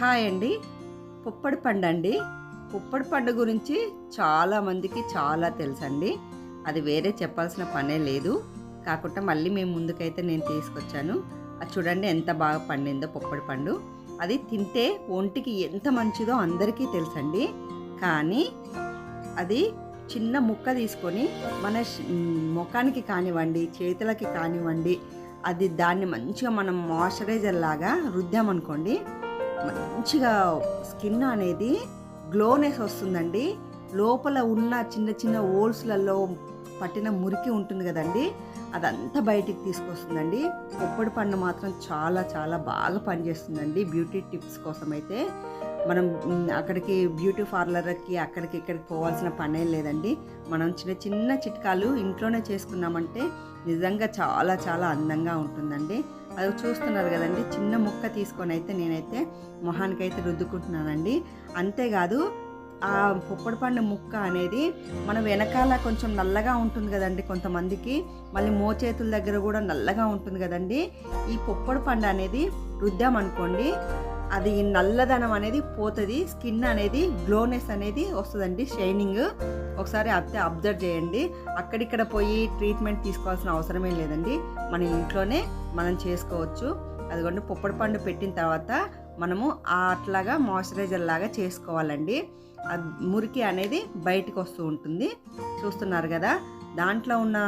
Hi అండి. పుప్పడి పండు అండి పుప్పడి పండు గురించి చాలా మందికి చాలా తెలుసండి. అది వేరే చెప్పాల్సిన పనే లేదు. కాకుండా మళ్ళీ మేము ముందుకైతే నేను తీసుకొచ్చాను. అది చూడండి ఎంత బాగా పండిందో పుప్పడి పండు. అది తింటే ఒంటికి ఎంత మంచిదో అందరికీ తెలుసండి. కానీ అది చిన్న ముక్క తీసుకొని మన ముఖానికి కానివ్వండి చేతులకి కానివ్వండి అది దాన్ని మంచిగా మనం మాయిశ్చరైజర్ లాగా రుద్దామనుకోండి మంచిగా స్కిన్ అనేది గ్లోనెస్ వస్తుందండి. లోపల ఉన్న చిన్న చిన్న హోల్స్లలో పట్టిన మురికి ఉంటుంది కదండి. అదంతా బయటికి తీసుకొస్తుందండి. పొప్పడి పండు మాత్రం చాలా చాలా బాగా పనిచేస్తుందండి. బ్యూటీ టిప్స్ కోసం అయితే మనం అక్కడికి బ్యూటీ పార్లర్కి అక్కడికి ఇక్కడికి పోవాల్సిన పనే లేదండి. మనం చిన్న చిన్న చిట్కాలు ఇంట్లోనే చేసుకున్నామంటే నిజంగా చాలా చాలా అందంగా ఉంటుందండి. అది చూస్తున్నారు కదండి చిన్న ముక్క తీసుకొని అయితే నేనైతే మొహానికి అయితే రుద్దుకుంటున్నానండి. అంతేకాదు ఆ పుప్పడి పండు ముక్క అనేది మన వెనకాల కొంచెం నల్లగా ఉంటుంది కదండి కొంతమందికి. మళ్ళీ మోచేతుల దగ్గర కూడా నల్లగా ఉంటుంది కదండి. ఈ పుప్పడి పండు అనేది రుద్దామనుకోండి అది నల్లదనం అనేది పోతుంది స్కిన్ అనేది గ్లోనెస్ అనేది వస్తుందండి షైనింగ్. ఒకసారి అత్తే అబ్జర్వ్ చేయండి. అక్కడిక్కడ పోయి ట్రీట్మెంట్ తీసుకోవాల్సిన అవసరమే లేదండి. మన ఇంట్లోనే మనం చేసుకోవచ్చు. అదిగోండి పుప్పడి పండు పెట్టిన తర్వాత మనము అట్లాగా మాయిశ్చరైజర్ లాగా చేసుకోవాలండి. అది మురికి అనేది బయటకు వస్తూ ఉంటుంది. చూస్తున్నారు కదా దాంట్లో ఉన్న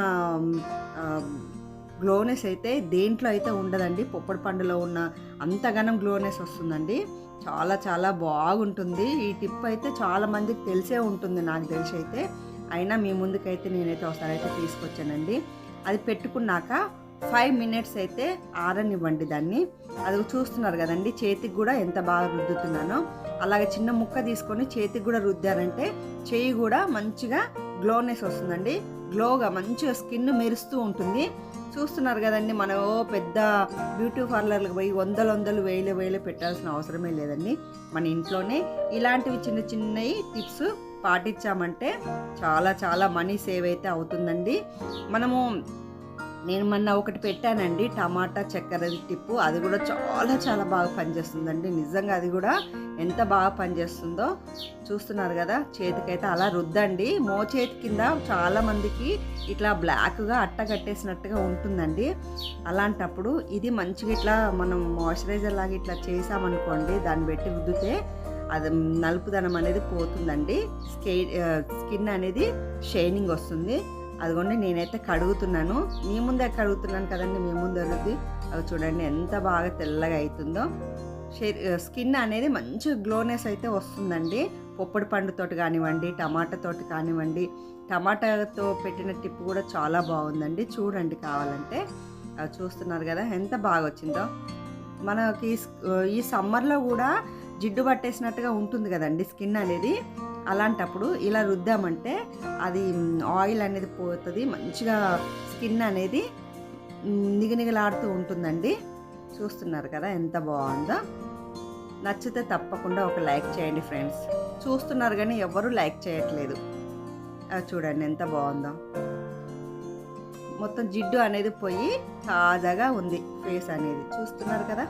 గ్లోనెస్ అయితే దేంట్లో అయితే ఉండదండి. పొప్పడి పండులో ఉన్న అంతగానం గ్లోనెస్ వస్తుందండి. చాలా చాలా బాగుంటుంది. ఈ టిప్ అయితే చాలా మందికి తెలిసే ఉంటుంది నాకు తెలిసి అయితే. అయినా మీ ముందుకైతే నేనైతే ఒకసారి అయితే తీసుకొచ్చానండి. అది పెట్టుకున్నాక ఫైవ్ మినిట్స్ అయితే ఆరనివ్వండి దాన్ని. అది చూస్తున్నారు కదండి చేతికి కూడా ఎంత బాగా రుద్దుతున్నానో. అలాగే చిన్న ముక్క తీసుకొని చేతికి కూడా రుద్దారంటే చేయి కూడా మంచిగా గ్లోనెస్ వస్తుందండి. గ్లోగా మంచిగా స్కిన్ మెరుస్తూ ఉంటుంది. చూస్తున్నారు కదండి మనం ఓ పెద్ద బ్యూటీ పార్లర్లకు పోయి వందలు వందలు వేలు వేలు పెట్టాల్సిన అవసరమే లేదండి. మన ఇంట్లోనే ఇలాంటివి చిన్న చిన్నవి టిప్స్ పాటించామంటే చాలా చాలా మనీ సేవ్ అయితే అవుతుందండి. మనము నేను మొన్న ఒకటి పెట్టానండి టమాటా చక్కెర టిప్పు అది కూడా చాలా చాలా బాగా పనిచేస్తుందండి. నిజంగా అది కూడా ఎంత బాగా పనిచేస్తుందో చూస్తున్నారు కదా చేతికైతే అలా రుద్దండి. మోచేతి కింద చాలామందికి ఇట్లా బ్లాక్గా అట్ట కట్టేసినట్టుగా ఉంటుందండి. అలాంటప్పుడు ఇది మంచిగా ఇట్లా మనం మాయిశ్చరైజర్ లాగా ఇట్లా చేసామనుకోండి దాన్ని పెట్టి రుద్దితే అది నలుపుదనం అనేది పోతుందండి. స్కే స్కిన్ అనేది షైనింగ్ వస్తుంది. అదిగోండి నేనైతే కడుగుతున్నాను. మీ ముందే కడుగుతున్నాను కదండి మీ ముందు రుద్ది. అవి చూడండి ఎంత బాగా తెల్లగా అవుతుందో స్కిన్ అనేది మంచి గ్లోనెస్ అయితే వస్తుందండి. పొప్పడి పండుతోటి కానివ్వండి టమాటాతోటి కానివ్వండి టమాటాతో పెట్టిన టిప్ కూడా చాలా బాగుందండి. చూడండి కావాలంటే. చూస్తున్నారు కదా ఎంత బాగా వచ్చిందో. మనకి ఈ సమ్మర్లో కూడా జిడ్డు పట్టేసినట్టుగా ఉంటుంది కదండి స్కిన్ అనేది. అలాంటప్పుడు ఇలా రుద్దామంటే అది ఆయిల్ అనేది పోతుంది మంచిగా స్కిన్ అనేది నిగనిగలాడుతూ ఉంటుందండి. చూస్తున్నారు కదా ఎంత బాగుందో. నచ్చితే తప్పకుండా ఒక లైక్ చేయండి ఫ్రెండ్స్. చూస్తున్నారు కానీ ఎవరు లైక్ చేయట్లేదు. అది చూడండి ఎంత బాగుందో. మొత్తం జిడ్డు అనేది పోయి తాజాగా ఉంది ఫేస్ అనేది. చూస్తున్నారు కదా?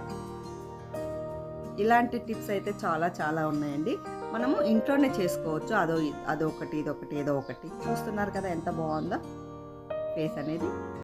ఇలాంటి టిప్స్ అయితే చాలా చాలా ఉన్నాయండి. మనము ఇంట్లోనే చేసుకోవచ్చు. అదో అదొకటి ఇదొకటి ఏదో ఒకటి. చూస్తున్నారు కదా ఎంత బాగుందో? ఫేస్ అనేది.